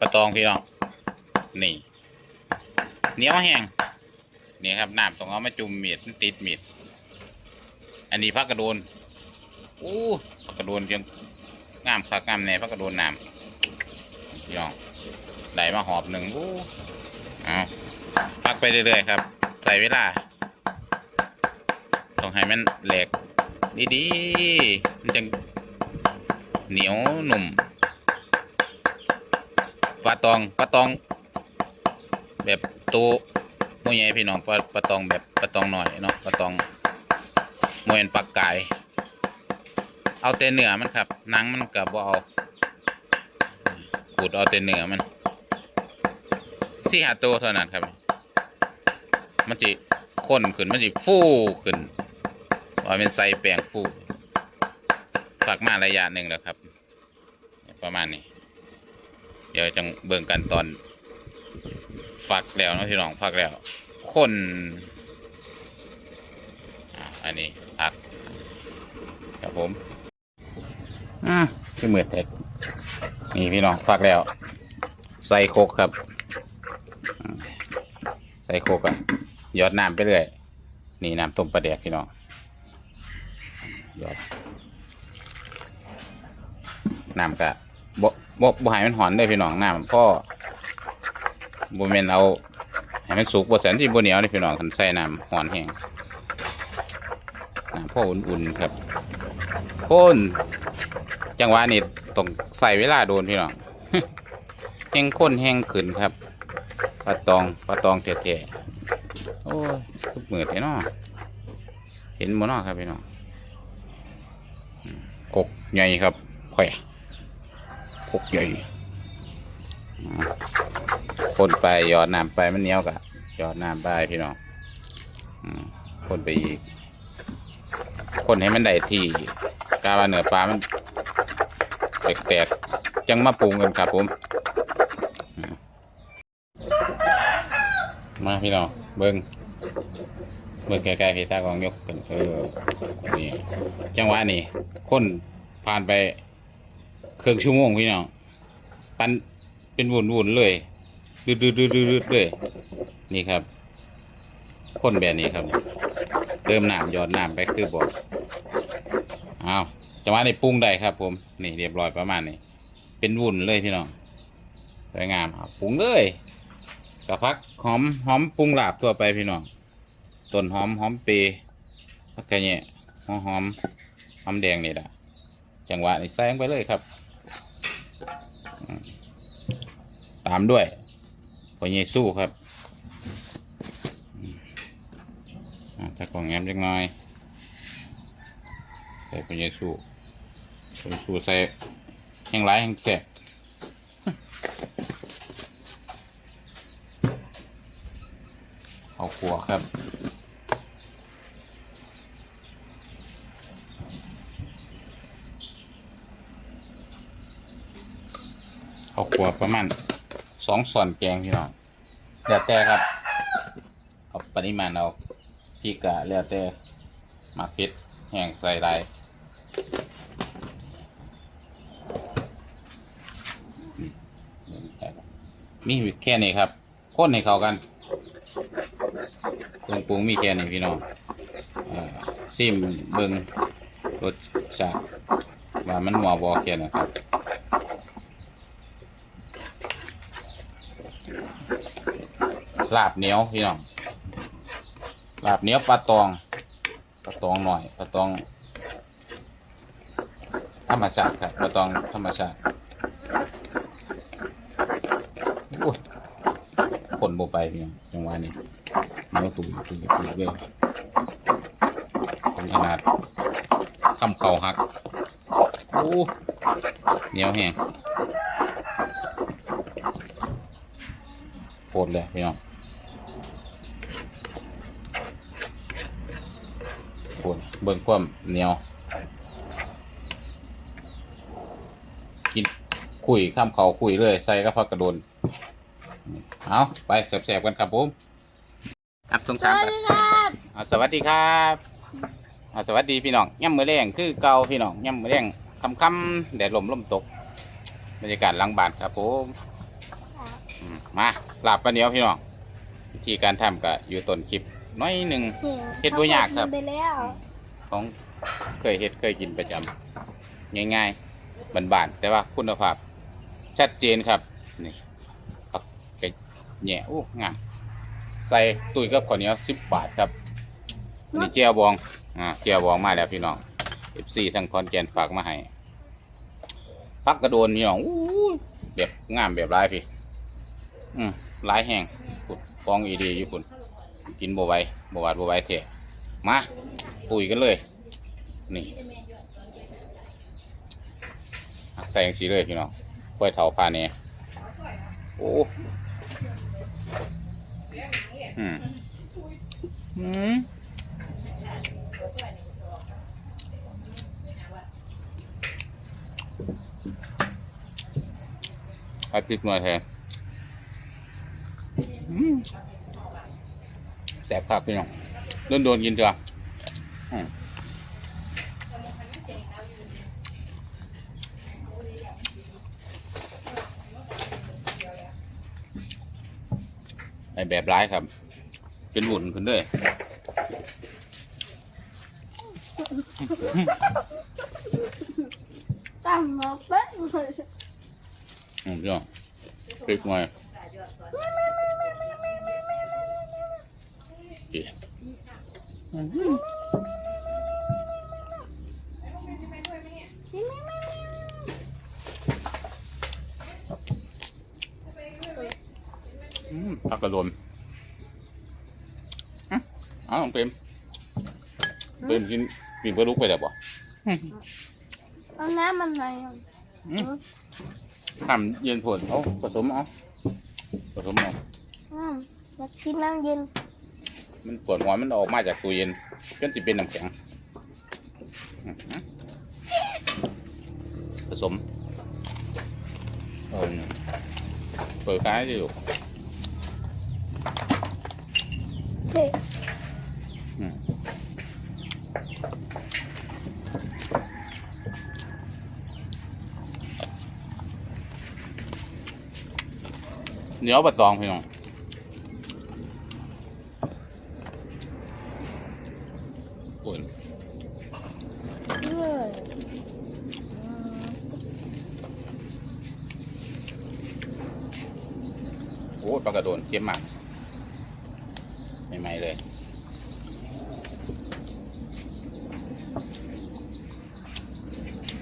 ปลาตองพี่น้อง นี่เหนียวแห้งนี่ครับน้ำต้องเอามาจุ่มเมีดติดเมีดอันนี้พักกระโดนอู้พักกระโดนยังงามคักงามแน่พักกระโดนน้ำพี่น้องได้มาหอบหนึ่งอู้เอาพักไปเรื่อยๆครับ ใส่เวลาต้องให้มันแหลกดีๆมันจะเหนียวหนุ่ม ลาตองปลาตอง แบบตัวมวยใหญ่พี่น้องปลาปลาตองแบบปลาตองหน่อยเนาะปลาตองมวยปลากายเอาแต่เนื้อมันครับหนังมันกับว่าเอาขูดเอาแต่เนื้อมันสี่หาตัวเท่านั้นครับ มันจะข้นขึ้นมันจะฟูขึ้นว่าเป็นไซแปลงฟูฝักมาระยะหนึ่งแล้วครับ ประมาณนี้ เดี๋ยวจังเบิ่งกันตอนฝักแล้วนะพี่น้องฝักแล้วข้นอันนี้ผักครับผมอืมคือมือแตกนี่พี่น้องฝักแล้ว ใส่โคกครับ ใส่โคกอะยอดน้ำไปเรื่อยนี่น้ำต้มปลาแดกพี่น้องยอดน้ำกะ บ่บ่บ่ให้มันหอนได้พี่น้องน้ำพ่อบ่แม่นเอาให้มันสุกบ่แสนที่บ่เหนียวนี่พี่น้องคันใส่น้ำหอนแห้งน้ำพ่ออุ่นๆครับพ่นจังหวะนี้ต้องใส่เวลาโดนพี่น้อง แห้งข้นแห้งขึ้นครับปลาตองปลาตองแท้ๆโอ้ยทุกมือเห็นเนาะเห็นบ่เนาะครับพี่น้องอืมกกใหญ่ครับแขว กกใหญ่คนไปหยอดน้ำไปมันเหนียวกะหยอดน้ำไปพี่น้องคนไปอีก คนให้มันได้ที่กาว่าเนื้อปลามันแปลกๆจังมาปรุงกันครับผมมาพี่น้องเบิ้งเมื่อไกลๆพี่ตากองยกขึ้นเออนี่จังหวะนี่คนผ่านไป เครึ่องชั่วโมงพี่น้องปันเป็นวุ่นวุ่นๆเลยดืดดืดดืดดืดเลย นี่ครับคนแบบนี้ครับ เติมน้ำหยอดน้ำไปคือบอกอ้าวจังหวะนี้ปรุงได้ครับ ผม นี่เรียบร้อยประมาณนี้ เป็นวุ่นเลยพี่น้องสวยงามเอาปรุงเลยกระพักหอมหอมปรุงลาบตัวไปพี่น้องต้นหอมหอมเปย์พักแค่นี้หอมหอมหอมแดงนี่แหละจังหวะนี้ใส่ลงไปเลยครับ ตามด้วยพอเยซูครับถ้ากล่องแง้มเล็กน้อยใส่พอเยซูพอเยซูใส่แห้งไรแห้งแสบเอาขัวครับเอาขวประมาณ สองส่วนแกงพี่น้องแล้วแต่ครับเอาปริมาณเอาพริกกะแล้วแต่มักเผ็ดแห้งใส่ไรมีแค่นี้ครับข้นให้เข้ากันเครื่องปรุงมีแค่นี้พี่น้องอ่อซิมเบิงรสชาติว่ามันหัวบอแค่นะครับ ลาบเหนียวพี่น้องลาบเหนียวปลาตองปลาตองหน่อยปลาตองธรรมชาติครับปลาตองธรรมชาติอุ้ยผลโบไปพี่น้องจังหวะนี้เหนียวตุ่มตุ่มตุ่มเลยขนาดคำเข่าหักโอ้เหนียวแห้งโคตรเลยพี่น้อง โอ้ยเบิ่งความเหนียว กินคุยข้ามเขาคุยเลย ใส่ก็พักกระโดนเอาไปแสบๆกันครับผมครับตรงสสามวัสไปดีครับอ่าสวัสดีครับอ่าสวัสดีพี่น้องย่ำมือแรงคือเก่าพี่น้องย่ำมือแรงคำคำๆแดดลมลมตกบรรยากาศหลังบ้านครับผมมาลาบปลาเหนียวพี่น้องวิธีการทำก็อยู่ต้นคลิปน้อยหนึ่งเฮ็ดบ่ยากครับไปแล้ว ของเคยเฮ็ดเคยกินประจำง่ายๆบานๆแต่ว่าคุณภาพ ชัดเจนครับนี่ผักกระแหน่โอ้งามใส่ตุ้ยกับข้าวเหนียวสิบบาทครับนนี่เจียวบองอ่าเจียวบองมาแล้วพี่น้องเอฟซีทั้งคอนแกนฝากมาให้พักกระโดนพี่น้องอู้แบบงามแบบหลายพี่อืมหลายแห้งปุดฟองอีดีอยู่คุณกินบ่ไหวบ่หวาดบ่ไหวเถอะมา ปุ๋ยกันเลย นี่หักใส่ยังสีเลยพี่น้องกล้วยเถาพาเนี่ยโอ้อืมอืมอาทิตย์มาแทนอืมแสบครับพี่น้องโดนโดนๆกินเถอะอืม ไอแบบร้ายครับ เป็นหุ่นขึ้นด้วยตั้งมอเป๊ะเลยอืมพี่น้องพริกมาโอเคอืม อืมผั กกระโดนอะเอาลองเปรมเปรมกินกินปลาลูกไปแล้วบ่เอาน้ำมันไหนอะอืมทำเย็นผลเอาผสมเอาผสมเอาอืมอยากกินน้ำเย็น มันปวดหัวมันออกมาจากตู้เย็นจนสิเป็นน้ำแข็งอืมผสมเออเปิดค้ายดิลูกเฮ้ยอืม เหนียวบะตองพี่น้องปุ่นเลยโอ้ยปลากระโดนเค็มมากใหม่ๆเลย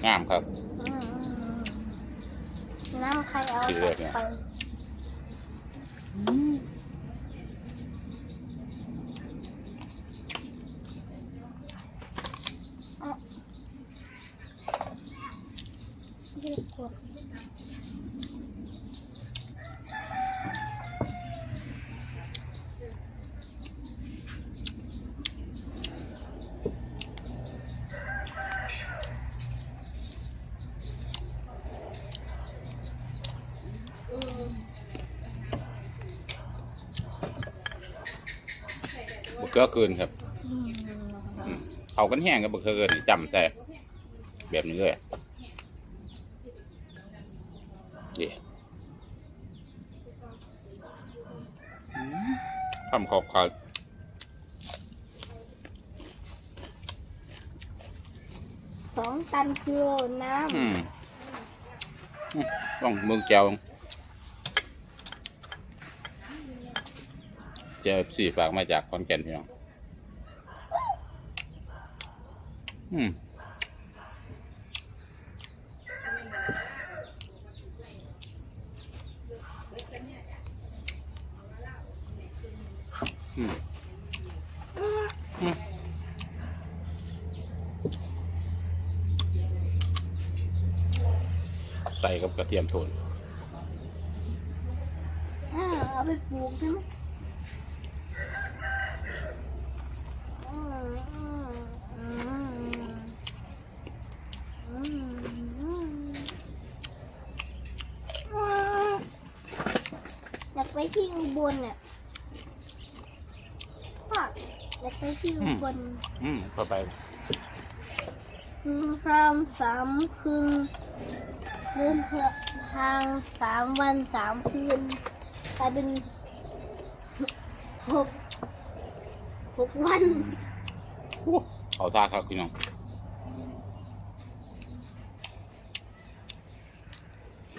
งามครับ อืมน้ำใครเอา สีเหลืองเนี่ย ไป เรียกกด บะเขือเกินครับอืมอืมเขากันแห้งกับบะเขือเกินนี่จำแต่แบบนี้เลยเย่อืมทำขอบขาสองตันกิโลน้อืมอืมต้องเมืองเจียว จียวสี่ฝากมาจากขอนแก่นพี่น้องอืมอืมใส่กับกระเทียมโทนอ่าเอาไปปลูกใช่ไหมอืมอืมอืมอืมอืมอยากไป ที่อุบลเนี่ยพ่ออยากไปที่อุบลอืมเข้าไปคืนครามสามคืนเดินทางสามวันสามคืนกลายเป็นหกหกวันเอาท่าครับพี่น้อง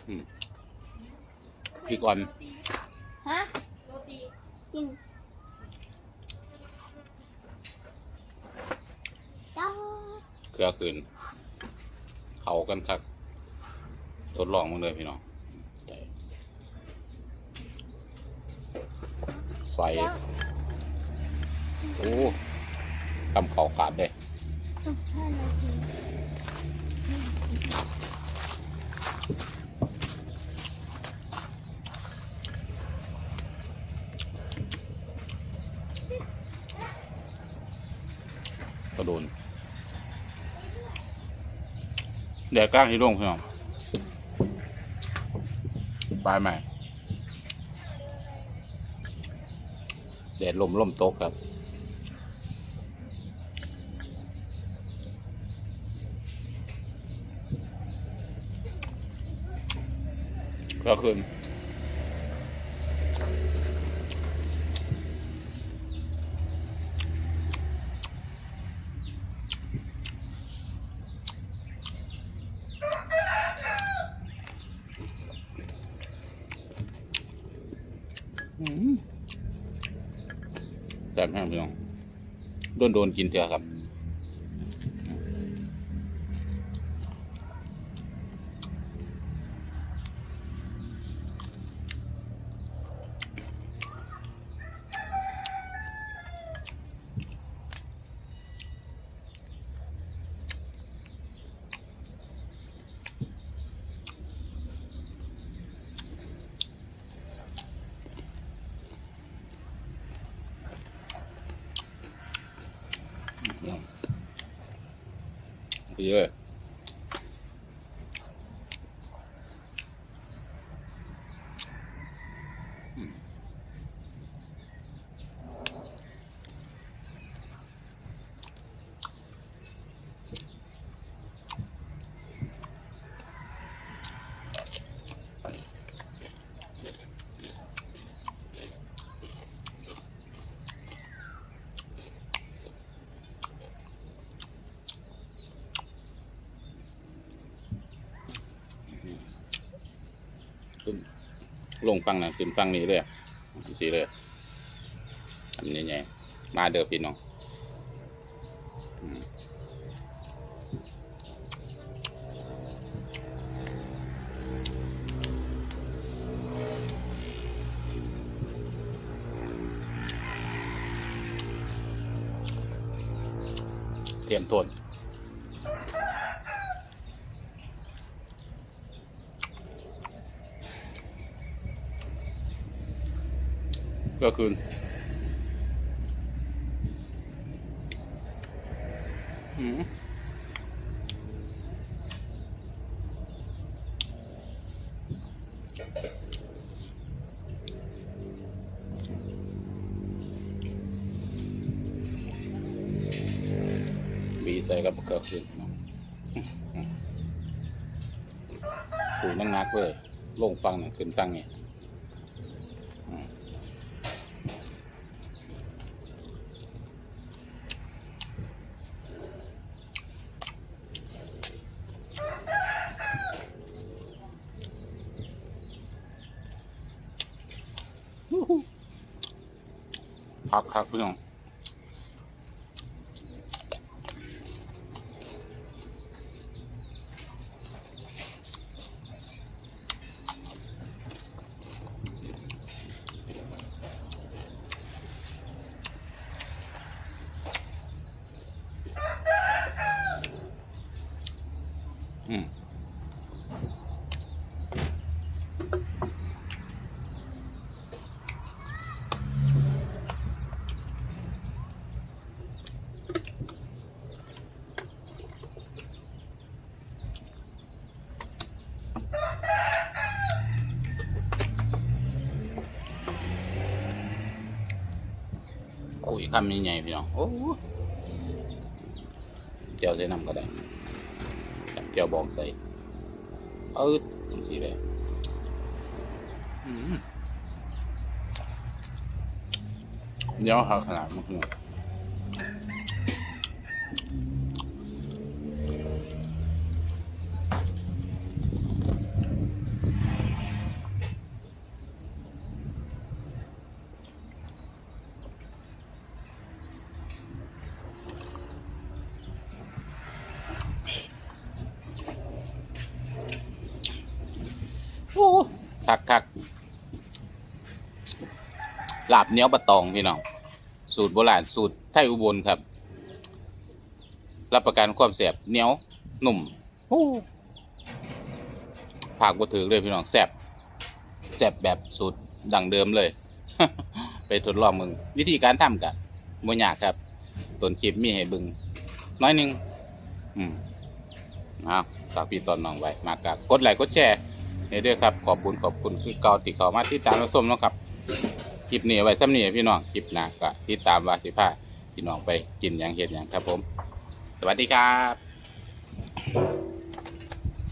อืมพี่ก่อน ฮะโรตีกินจ้าเครือคืนเขากันครับทดลองมันเลยพี่น้องใส่โอ้ทำเขาขาดเลย สิบห้านาที ก็โดนแดดกล้างที่ร่งพี่น้องปลายใหม่แดดลมลมตกครับก็คืนแต่แม่พี่น้องโด นโดนกินเถอครับ เลงฟังนะขึ้นฟังนี้เลยสีเลยทำยังไงมาเด้อพี่น้อง ก็คืออืมบีใส่กับเกลือขึ้นเนาะผูนักนักๆเลยลงฟังน่ะขึ้นฟังเนี่ยอืม พักค คำใหญ่ๆพี่น้อง โอ้เจียวใส่น้ำก็ได้เจียวบอกใส่เออดีเลยเดี๋ยวหาขนาดมันหมด คักคักลาบเนี้ยวบะตองพี่น้องสูตรโบราณสูตรไทยอุบลครับ รับประกันความแสบเนี้ยวหนุ่มผักบ่ถือเลยพี่น้องแสบแสบแบบสูตรดังเดิมเลย ไปทดลองมึง วิธีการทำกันบ่ยากครับต้นคลิปมีให้บึง น้อยนึง อืมเอาฝากพี่ตอนน้องไว้ มากกกดไลค์กดแชร์ นเด้อครับขอบคุณขอบคุณคือเก่าติดเขามาติดตามรับชมเนาะครับคลิปนี้ไว้ซ้ำนี่พี่น้องคลิปหน้าก็ติดตามว่าสิพาพี่น้องไปกินอย่างเห็นอย่างครับผม สวัสดีครับ